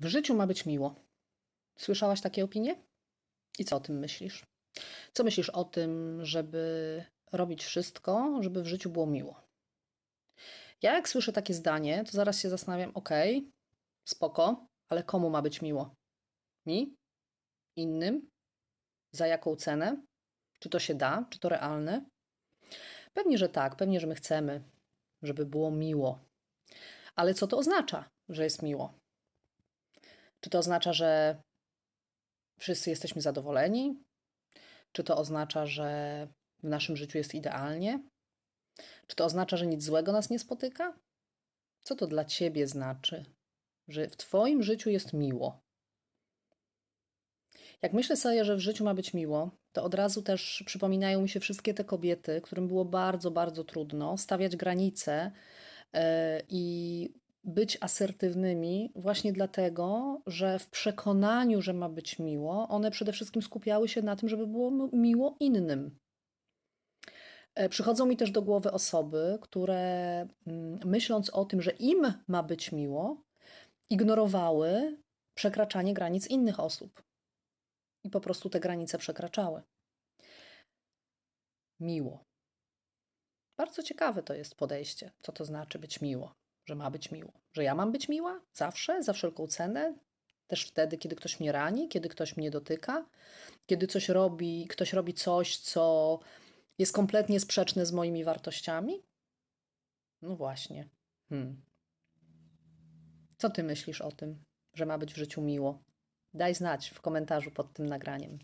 W życiu ma być miło. Słyszałaś takie opinie? I co o tym myślisz? Co myślisz o tym, żeby robić wszystko, żeby w życiu było miło? Ja jak słyszę takie zdanie, to zaraz się zastanawiam, okej, spoko, ale komu ma być miło? Mi? Innym? Za jaką cenę? Czy to się da? Czy to realne? Pewnie, że tak, pewnie, że my chcemy, żeby było miło. Ale co to oznacza, że jest miło? Czy to oznacza, że wszyscy jesteśmy zadowoleni? Czy to oznacza, że w naszym życiu jest idealnie? Czy to oznacza, że nic złego nas nie spotyka? Co to dla ciebie znaczy, że w twoim życiu jest miło? Jak myślę sobie, że w życiu ma być miło, to od razu też przypominają mi się wszystkie te kobiety, którym było bardzo, bardzo trudno stawiać granice yy, i być asertywnymi właśnie dlatego, że w przekonaniu, że ma być miło, one przede wszystkim skupiały się na tym, żeby było mi- miło innym. E, Przychodzą mi też do głowy osoby, które mm, myśląc o tym, że im ma być miło, ignorowały przekraczanie granic innych osób i po prostu te granice przekraczały. Miło. Bardzo ciekawe to jest podejście, co to znaczy być miło, że ma być miło. Że ja mam być miła zawsze, za wszelką cenę, też wtedy, kiedy ktoś mnie rani, kiedy ktoś mnie dotyka, kiedy coś robi, ktoś robi coś, co jest kompletnie sprzeczne z moimi wartościami? No właśnie. Hmm. Co ty myślisz o tym, że ma być w życiu miło? Daj znać w komentarzu pod tym nagraniem.